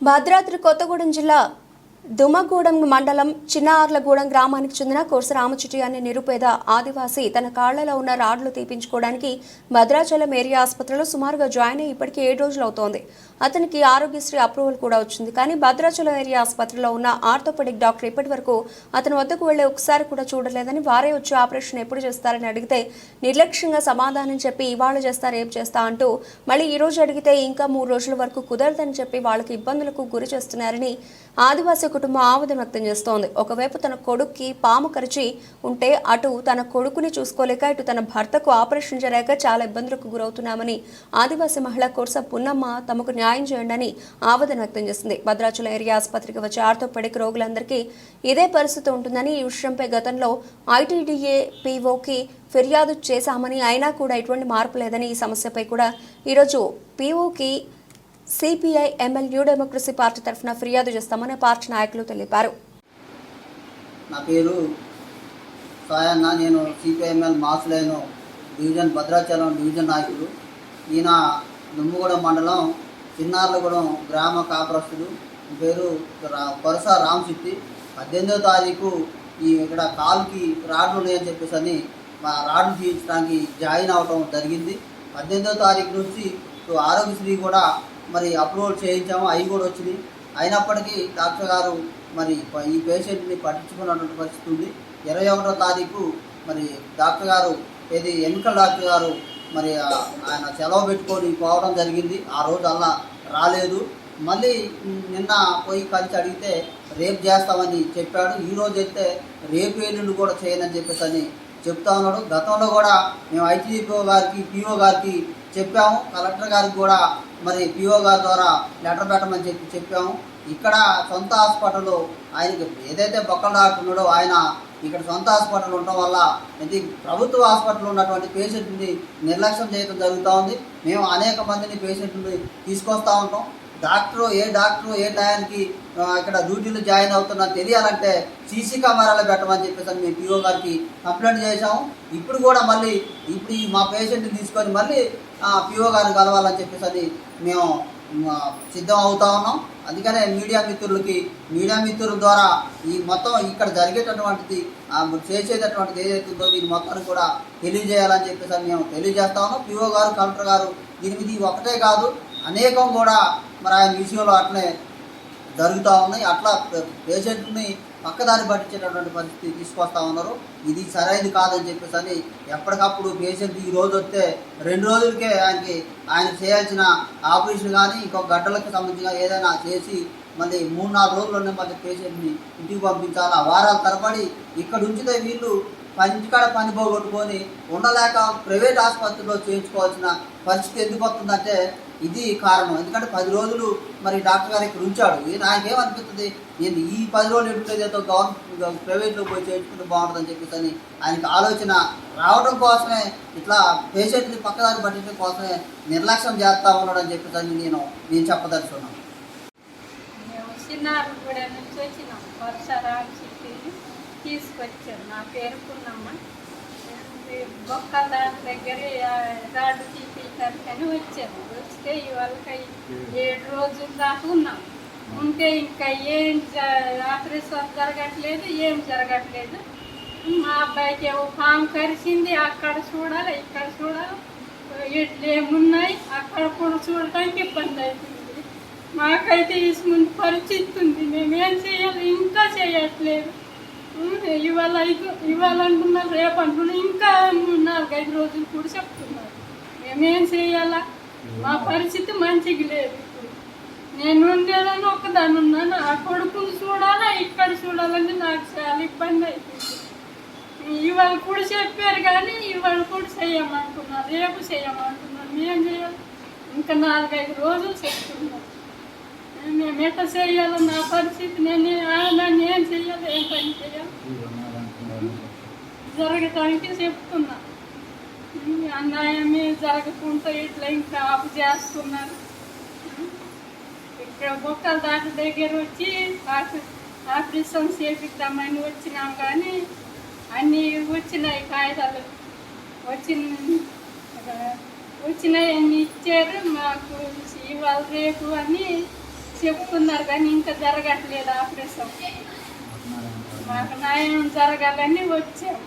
భద్రాద్రి కొత్తగూడెం జిల్లా దుమగూడెం మండలం చిన్నార్లగూడెం గ్రామానికి చెందిన కోర్సు రామచిటి అనే నిరుపేద ఆదివాసి తన కాళ్ళలో ఉన్న రాడ్లు తీపించుకోవడానికి భద్రాచలం ఏరియా ఆసుపత్రిలో సుమారుగా జాయిన్ అయ్యి ఇప్పటికీ ఏడు రోజులు అవుతోంది. అతనికి ఆరోగ్యశ్రీ అప్రూవల్ కూడా వచ్చింది. కానీ భద్రాచలం ఏరియా ఆసుపత్రిలో ఉన్న ఆర్థోపెడిక్ డాక్టర్ ఇప్పటి వరకు అతని వద్దకు వెళ్ళే ఒకసారి కూడా చూడలేదని వారే వచ్చి ఆపరేషన్ ఎప్పుడు చేస్తారని అడిగితే నిర్లక్ష్యంగా సమాధానం చెప్పి ఇవాళ చేస్తా రేపు చేస్తా అంటూ మళ్ళీ ఈ రోజు అడిగితే ఇంకా మూడు రోజుల వరకు కుదరదని చెప్పి వాళ్ళకి ఇబ్బందులకు గురి చేస్తున్నారని ఆదివాసీ కుటుంబం ఆవేదన వ్యక్తం చేస్తోంది. ఒకవైపు తన కొడుక్కి పాము కరిచి ఉంటే అటు తన కొడుకుని చూసుకోలేక ఇటు తన భర్తకు ఆపరేషన్ చేయలేక చాలా ఇబ్బందులకు గురవుతున్నామని ఆదివాసీ మహిళ కోర్స పున్నమ్మ తమకు న్యాయం చేయండి అని ఆవేదన వ్యక్తం చేసింది. భద్రాచలం ఏరియా ఆసుపత్రికి వచ్చే ఆర్థోపెడిక్ రోగులందరికీ ఇదే పరిస్థితి ఉంటుందని ఈ విషయంపై గతంలో ఐటీడీఏ పీఓకి ఫిర్యాదు చేశామని అయినా కూడా ఎటువంటి మార్పు లేదని ఈ సమస్యపై కూడా ఈరోజు పీఓకి సిపిఐ ఎంఎల్ డెమోక్రసీ పార్టీ తరఫున ఫిర్యాదు చేస్తామని పార్టీ నాయకులు తెలిపారు. నా పేరు సాయన్న నేను CPIML mass line division Bhadrachalam division నాయకుడు. ఈయన దుమ్ముగూడెం మండలం చిన్నార్లగూడెం గ్రామ కాపురస్తుడు. పేరు రా- కొరస రామశెట్టి. పద్దెనిమిదో తారీఖు ఈ ఇక్కడ కాలుకి రాడ్లు ఉన్నాయని చెప్పేసి అని మా రాడ్లు తీయించడానికి జాయిన్ అవడం జరిగింది. పద్దెనిమిదో తారీఖు నుంచి ఆరోగ్యశ్రీ కూడా మరి అప్రూవల్ చేయించాము అవి కూడా వచ్చినాయి. అయినప్పటికీ డాక్టర్ గారు మరి ఈ పేషెంట్ని పట్టించుకున్నటువంటి పరిస్థితి ఉంది. ఇరవై ఒకటో తారీఖు మరి డాక్టర్ గారు ఏది ఎన్నికల డాక్టర్ గారు మరి ఆయన సెలవు పెట్టుకొని పోవడం జరిగింది. ఆ రోజు అలా రాలేదు. మళ్ళీ నిన్న పోయి కలిసి అడిగితే రేపు చేస్తామని చెప్పాడు. ఈ రోజు అయితే రేపు ఎల్లుండి కూడా చేయనని చెప్పేసి అని చెప్తా ఉన్నాడు. గతంలో కూడా మేము ఐటీడీపీఓ గారికి పిఓ గారికి చెప్పాము. కలెక్టర్ గారికి కూడా మరి పిఓ గారి ద్వారా లెటర్ పెట్టమని చెప్పి చెప్పాము. ఇక్కడ సొంత హాస్పిటల్ ఆయనకి ఏదైతే బొక్కలు డాక్టర్ ఆయన ఇక్కడ సొంత హాస్పిటల్ ఉండటం వల్ల ఇది ప్రభుత్వ హాస్పిటల్ ఉన్నటువంటి పేషెంట్ని నిర్లక్ష్యం చేయడం జరుగుతూ ఉంది. మేము అనేక మందిని పేషెంట్ని తీసుకొస్తూ ఉంటాం. డాక్టర్ ఏ డాక్టర్ ఏ టయానికి ఇక్కడ డ్యూటీలో జాయిన్ అవుతున్నా తెలియాలంటే సీసీ కెమెరాలు పెట్టమని చెప్పేసి అని మేము పిఓ గారికి కంప్లైంట్ చేశాము. ఇప్పుడు కూడా మళ్ళీ ఇప్పుడు ఈ మా పేషెంట్ని తీసుకొని మళ్ళీ పిఓ గారిని కలవాలని చెప్పేసి మేము సిద్ధం అవుతా ఉన్నాం. అందుకనే మీడియా మిత్రులకి మీడియా మిత్రుల ద్వారా ఈ మొత్తం ఇక్కడ జరిగేటటువంటిది చేసేటటువంటిది ఏదైతే ఉందో దీని మొత్తాన్ని కూడా తెలియజేయాలని చెప్పేసి అని మేము తెలియజేస్తా ఉన్నాం. పిఓ గారు కలెక్టర్ గారు దీని మీద ఒకటే కాదు అనేకం కూడా మరి ఆయన విషయంలో అట్లే జరుగుతూ ఉన్నాయి. అట్లా పేషెంట్ని పక్కదారి పట్టించేటటువంటి పరిస్థితి తీసుకొస్తా ఉన్నారు. ఇది సరైనది కాదని చెప్పేసి అని ఎప్పటికప్పుడు పేషెంట్ ఈ రోజు వస్తే రెండు రోజులకే ఆయనకి ఆయన చేయాల్సిన ఆపరేషన్ కానీ ఇంకొక గడ్డలకు సంబంధించిన ఏదైనా చేసి మళ్ళీ మూడు నాలుగు రోజుల్లోనే మళ్ళీ పేషెంట్ని ఇంటికి పంపించాలా? వారాల తరబడి ఇక్కడ ఉంచితే వీళ్ళు పంచికాడ పని పోగొట్టుకొని ఉండలేక ప్రైవేట్ ఆసుపత్రిలో చేయించుకోవాల్సిన పరిస్థితి ఎందుకు వస్తుందంటే ఇది కారణం. ఎందుకంటే పది రోజులు మరి డాక్టర్ గారు ఇక్కడ ఉంచాడు. నాకేమనిపిస్తుంది? నేను ఈ పది రోజులు ఎట్లేదో గవర్నమెంట్ ప్రైవేట్లో పోయి చేయించుకుంటే బాగుంటుందని చెప్పేసి అని ఆయనకి ఆలోచన రావడం కోసమే ఇట్లా పేషెంట్ని పక్కదారి పట్టించడం కోసమే నిర్లక్ష్యం చేస్తా ఉన్నాడు అని చెప్పేసి అని నేను నేను చెప్పదలుచుకున్నాను. మేము నా పేరు పున్నమ్మ. దాని దగ్గర ఆ, తీసి తీపించడానికని వచ్చాము వస్తే ఇవాళకి ఏడు రోజుల దాకా ఉన్నాం. ఉంటే ఇంకా ఏం జ- ఆపరేషన్ జరగట్లేదు ఏం జరగట్లేదు. మా అబ్బాయికి ఏవో ఫామ్ కరిచింది అక్కడ చూడాలి ఇక్కడ చూడాలి. ఇట్లు ఏమున్నాయి అక్కడ కూడా చూడటానికి ఇబ్బంది అవుతుంది మాకైతే ఇసుముందు ముందు పరిస్థితి ఉంది. మేమేం చేయాలి? ఇంకా చేయట్లేదు. ఇవాళ ఇవాళ అంటున్నారు రేపు అంటున్నారు ఇంకా నాలుగైదు రోజులు కూడా చెప్తున్నారు. మేమేం చేయాలా? మా పరిస్థితి మంచిగా లేదు నేను ఉండేదని ఒకదాని ఉన్నాను. ఆ కొడుకుని చూడాలా? ఇక్కడ చూడాలని నాకు చాలా ఇబ్బంది అవుతుంది ఇవాళ కూడా చెప్పారు కానీ ఇవాళ కూడా చేయమంటున్నారు. రేపు చేయమంటున్నారు. మేము చేయాలి? ఇంకా నాలుగైదు రోజులు చెప్తున్నాను మేము ఎట్లా చేయాలో? నా పరిస్థితి నేను నన్ను ఏం చేయాలి? ఏం పని చేయాలి? జరగటానికి చెప్తున్నాను అన్యాయమే జరగకుండా ఇట్లా ఇంకా ఆపు చేస్తున్నారు. ఇక్కడ బొక్కల దాటి దగ్గర వచ్చి ఆపరేషన్ చేపిద్దామని వచ్చినాం కానీ అన్నీ వచ్చినాయి కాగితాలు. వచ్చిన వచ్చినాయి అన్ని ఇచ్చారు మాకు ఇవాళ రేపు అని చెప్తున్నారు కానీ ఇంకా జరగట్లేదు ఆపరేషన్. మాకు న్యాయం జరగాలని వచ్చాం.